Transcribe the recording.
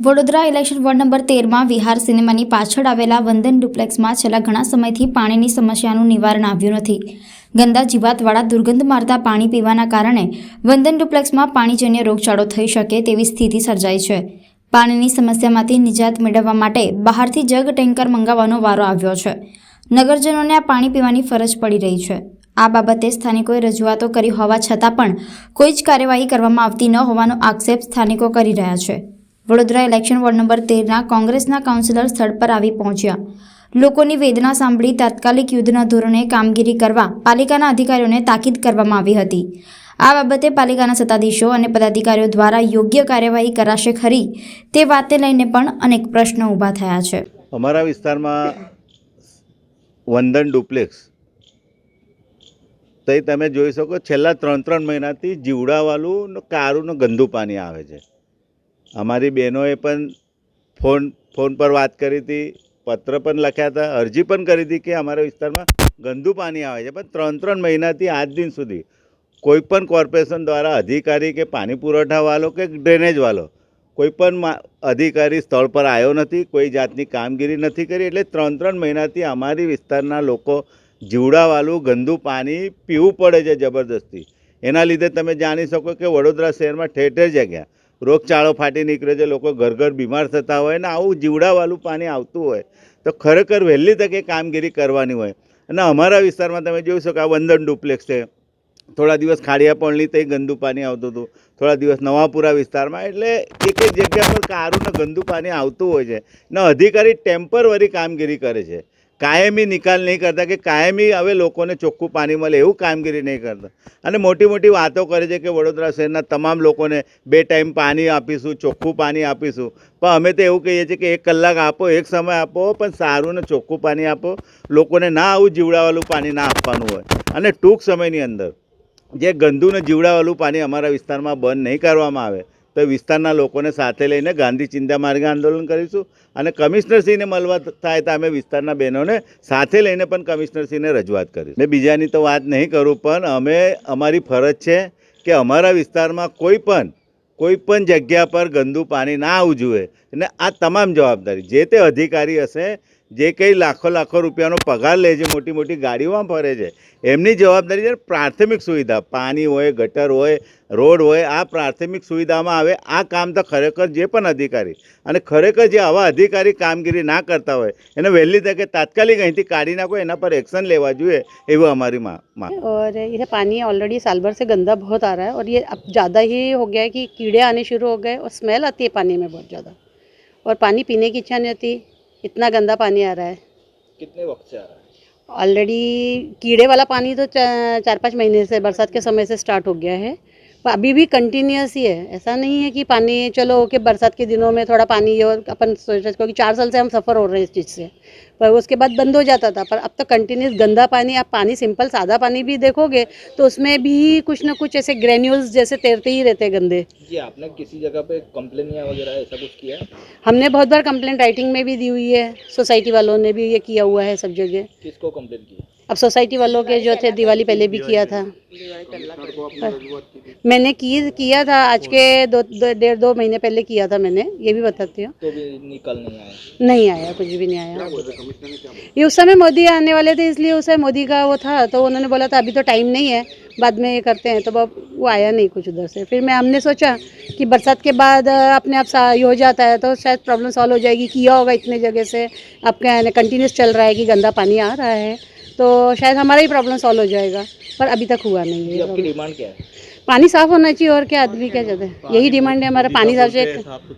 Vadodara election ward number તેરમાં વિહાર સિનેમાની પાછળ આવેલા વંદન ડુપ્લેક્સમાં છેલ્લા ઘણા સમયથી પાણીની સમસ્યાનું નિવારણ આવ્યું નથી. ગંદા જીવાતવાળા દુર્ગંધ મારતા પાણી પીવાના કારણે વંદન ડુપ્લેક્સમાં પાણીજન્ય રોગચાળો થઈ શકે તેવી સ્થિતિ સર્જાઈ છે. પાણીની સમસ્યામાંથી નિજાત મેળવવા માટે બહારથી જગ ટેન્કર મંગાવવાનો વારો આવ્યો છે. નગરજનોને આ પાણી પીવાની ફરજ પડી રહી છે. આ બાબતે સ્થાનિકોએ રજૂઆતો કરી હોવા છતાં પણ કોઈ જ કાર્યવાહી કરવામાં આવતી ન હોવાનો આક્ષેપ સ્થાનિકો કરી રહ્યા છે. વડોદરા ઇલેક્શન વોર્ડ નંબર તેરના કોંગ્રેસના કાઉન્સિલર સ્થળ પર આવી પહોંચ્યા. લોકોની વેદના સાંભળી તાત્કાલિક યુદ્ધના ધોરણે કામગીરી કરવા પાલિકાના અધિકારીઓને તાકીદ કરવામાં આવી હતી. આ બાબતે પાલિકાના સત્તાધીશો અને પદાધિકારીઓ દ્વારા યોગ્ય કાર્યવાહી કરાશે ખરી તે વાતને લઈને પણ અનેક પ્રશ્નો ઊભા થયા છે. અમારા વિસ્તારમાં વંદન ડુપ્લેક્સ તો તમે જોઈ શકો, છેલ્લા ત્રણ ત્રણ મહિનાથી જીવડાવાળું કારુંનું ગંદુ પાણી આવે છે. અમારી બહેનોએ પણ ફોન ફોન પર વાત કરી હતી, પત્ર પણ લખ્યા હતા, અરજી પણ કરી હતી કે અમારા વિસ્તારમાં ગંદુ પાણી આવે છે. પણ ત્રણ ત્રણ મહિનાથી આજ દિન સુધી કોઈ પણ કોર્પોરેશન દ્વારા અધિકારી કે પાણી પુરવઠાવાળો કે ડ્રેનેજવાળો કોઈ પણ અધિકારી સ્થળ પર આવ્યો નથી, કોઈ જાતની કામગીરી નથી કરી, એટલે ત્રણ ત્રણ મહિનાથી અમારી વિસ્તારના લોકો જીવડાવાળું ગંદુ પાણી પીવું પડે છે જબરદસ્તી એના લીધે તમે જાણી શકો કે વડોદરા શહેરમાં ઠેર જગ્યા. રોગચાળો ફાટી નીકળે છે, લોકો ઘર ઘર બીમાર થતા હોય ને આવું જીવડાવાળું પાણી આવતું હોય તો ખરેખર વહેલી તકે કામગીરી કરવાની હોય. અને અમારા વિસ્તારમાં તમે જોઈ શકો આ વંદન ડુપ્લેક્સ છે. થોડા દિવસ ખાડિયાપણની તે ગંદુ પાણી આવતું હતું. થોડા દિવસ નવાપુરા વિસ્તારમાં એટલે એક એક જગ્યા પર કારું ને ગંદુ પાણી આવતું હોય છે. ને અધિકારી ટેમ્પરરી કામગીરી કરે છે. કાયમી નિકાલ નહીં કરતા કે કાયમી હવે લોકોને ચોખ્ખું પાણી મળે એવું કામગીરી નહીં કરતા. અને મોટી મોટી વાતો કરે છે કે વડોદરા શહેરના તમામ લોકોને બે ટાઈમ પાણી આપીશું, ચોખ્ખું પાણી આપીશું. પણ અમે તો એવું કહીએ છીએ કે એક કલાક આપો, એક સમય આપો, પણ સારું ને ચોખ્ખું પાણી આપો. લોકોને ના આવું જીવડાવાળું પાણી ના આપવાનું હોય. અને ટૂંક સમયની અંદર જે ગંદુ ને જીવડાવાલું પાણી અમારા વિસ્તારમાં બંધ નહીં કરવામાં આવે તો વિસ્તારના લોકોને સાથે લઈને ગાંધી ચિંતા માર્ગે આંદોલન કરીશું. અને કમિશનરશ્રીને મળવા થાય તો અમે વિસ્તારના બહેનોને સાથે લઈને પણ કમિશનરશ્રીને રજૂઆત કરીશું. મેં બીજાની તો વાત નહીં કરું, પણ અમે, અમારી ફરજ છે કે અમારા વિસ્તારમાં કોઈ પણ કોઈ પણ જગ્યા પર ગંદુ પાણી ના આવવું જોઈએ અને આ તમામ જવાબદારી, જે તે અધિકારી હશે જે કંઈ લાખો લાખો રૂપિયાનો પગાર લે છે મોટી મોટી ગાડીઓમાં ફરે છે એમની જવાબદારી છે પ્રાથમિક સુવિધા પાણી હોય ગટર હોય રોડ હોય આ પ્રાથમિક સુવિધામાં આવે આ કામ તો ખરેખર જે પણ અધિકારી અને ખરેખર જે આવા અધિકારી કામગીરી ના કરતા હોય એને વહેલી તકે તાત્કાલિક અહીંથી કાઢી નાખો એના પર એક્શન લેવા જોઈએ એવું અમારી માં માંગ और ये पानी ऑलरेडी साल भर से गंदा बहुत आ रहा है और ये अब ज़्यादा ही हो गया है कि कीड़े आने शुरू हो गए और स्मेल आती है पानी में बहुत ज़्यादा और पानी पीने की इच्छा नहीं होती इतना गंदा पानी आ रहा है कितने वक्त से आ रहा है ऑलरेडी कीड़े वाला पानी तो चा- चार पाँच महीने से बरसात के समय से स्टार्ट हो गया है पर अभी भी कंटिन्यूस ही है। ऐसा नहीं है कि पानी चलो कि बरसात के दिनों में थोड़ा पानी ये और अपन सोच रहे क्योंकि चार साल से हम सफ़र हो रहे हैं इस चीज़ से। पर उसके बाद बंद हो जाता था। पर अब तो कंटिन्यूस गंदा पानी आप पानी सिंपल सादा पानी भी देखोगे तो उसमें भी कुछ ना कुछ ऐसे ग्रेन्यूल्स जैसे तैरते ही रहते हैं गंदे। जी आपने किसी जगह पे कंप्लेन या वगैरह ऐसा कुछ किया हमने बहुत बार कंप्लेंट राइटिंग में भी दी हुई है। सोसाइटी वालों ने भी ये किया हुआ है सब जगह। किसको कंप्लेन की अब सोसाइटी वालों के जो थे दिवाली पहले भी किया था। मैंने की किया था आज के दो डेढ़ दो महीने पहले किया था मैंने ये भी बताती हूँ। तो नहीं आया। नहीं आया कुछ भी नहीं आया। ये उस समय मोदी आने वाले थे इसलिए उस समय मोदी का वो था तो उन्होंने बोला था अभी तो टाइम नहीं है बाद में ये करते हैं। तो वो आया नहीं कुछ उधर से। फिर मैं हमने सोचा कि बरसात के बाद अपने आप सा ये हो जाता है तो शायद प्रॉब्लम सॉल्व हो जाएगी किया होगा इतने जगह से। आपका कंटिन्यूस चल रहा है कि गंदा पानी आ रहा है। तो शायद हमारा ही प्रॉब्लम सॉल्व हो जाएगा पर अभी तक हुआ नहीं जी है आपकी डिमांड क्या है पानी साफ होना चाहिए और क्या आदमी क्या चाहते हैं यही डिमांड है हमारा पानी साफ से